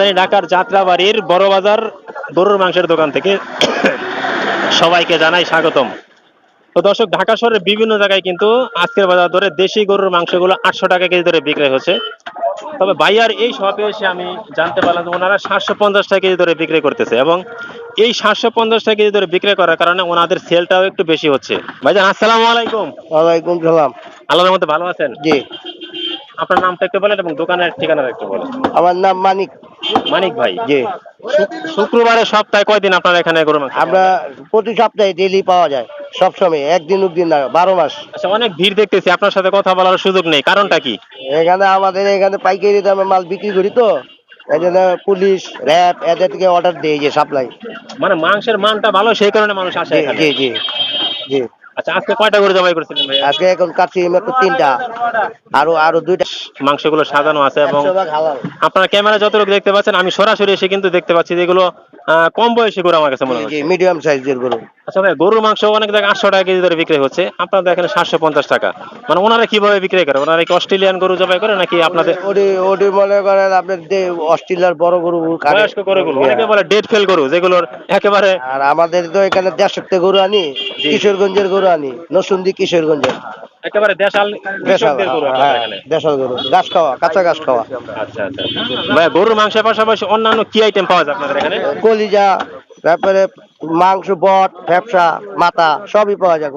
রাজধানী ঢাকার যাত্রাবাড়ির বড় বাজার গরুর মাংসের দোকান থেকে সবাইকে জানাই স্বাগতম। তো দর্শক ঢাকা শহরের বিভিন্ন জায়গায় কিন্তু আজকের বাজার ধরে দেশি গরুর মাংসগুলো আটশো টাকা কেজি ধরে বিক্রি হচ্ছে। তবে বাইয়ার এই শপে এসে আমি জানতে পারলাম যে ওনারা সাতশো পঞ্চাশ টাকা কেজি ধরে বিক্রি করতেছে এবং এই সাতশো পঞ্চাশ টাকা কেজি ধরে বিক্রি করার কারণে ওনাদের সেলটাও একটু বেশি হচ্ছে। ভাইজান আসসালামু আলাইকুম। ওয়ালাইকুম সালাম। আল্লাহর মধ্যে ভালো আছেন? জি। আপনার নামটা একটু বলেন এবং দোকানের ঠিকানা একটু বলেন। আমার নাম মানিক। মানিক ভাই জি। শুক্রবারে সপ্তাহে কয়দিন আপনার এখানে গরু মাংস আমরা প্রতি সপ্তাহে ডেলি পাওয়া যায় সব সময় একদিন উদিন না বারো মাস। আচ্ছা অনেক ভিড় দেখতেছি আপনার সাথে কথা বলার সুযোগ নেই কারণটা কি? এখানে আমাদের এখানে পাইকারি দামে মাল বিক্রি করি তো এই জন্য পুলিশ র্যাব এদের থেকে অর্ডার দেয় যে সাপ্লাই মানে মাংসের মানটা ভালো সেই কারণে মানুষ আসে এখানে? জি জি জি। আচ্ছা আজকে কয়টা গরু জবাই করছিলেন ভাই আজকে এখন কাটছি মাত্র তিনটা। আরও আরও দুইটা। মাংসগুলো সাজানো আছে এবং আপনারা ক্যামেরা যতটুকু দেখতে পাচ্ছেন আমি সরাসরি এসে কিন্তু দেখতে পাচ্ছি যেগুলো আহ, কম বয়সী গরু আমার কাছে মনে হয় মিডিয়াম সাইজের গরু। আচ্ছা ভাই গরুর মাংস অনেক জায়গায় আটশো টাকা কেজি ধরে বিক্রি হচ্ছে। আপনাদের এখানে সাতশো পঞ্চাশ টাকা। মানে ওনারা কীভাবে বিক্রি করে? ওনারা কি অস্ট্রেলিয়ান গরু জবাই করে নাকি আপনাদের ওটি ওটি মনে করেন আপনার যে অস্ট্রেলিয়ার বড় গরু। বয়স্ক গরুগুলো অনেকে বলে ডেট ফেল গরু যেগুলোর একেবারে আর আমাদের তো এখানে দেড়শোতে গরু আনি কিশোরগঞ্জের গরু আনি নসুন্দি কিশোরগঞ্জের। একেবারে দেশাল দেশাল গরু হ্যাঁ দেশাল গরু ঘাস খাওয়া কাঁচা ঘাস খাওয়া। আচ্ছা আচ্ছা। ভাই গরুর মাংসের পাশাপাশি অন্যান্য কি আইটেম পাওয়া যায় আপনাদের এখানে? কলিজা তারপরে মাংস বট ভ্যাপসা, মাথা সবই পাওয়া যায়।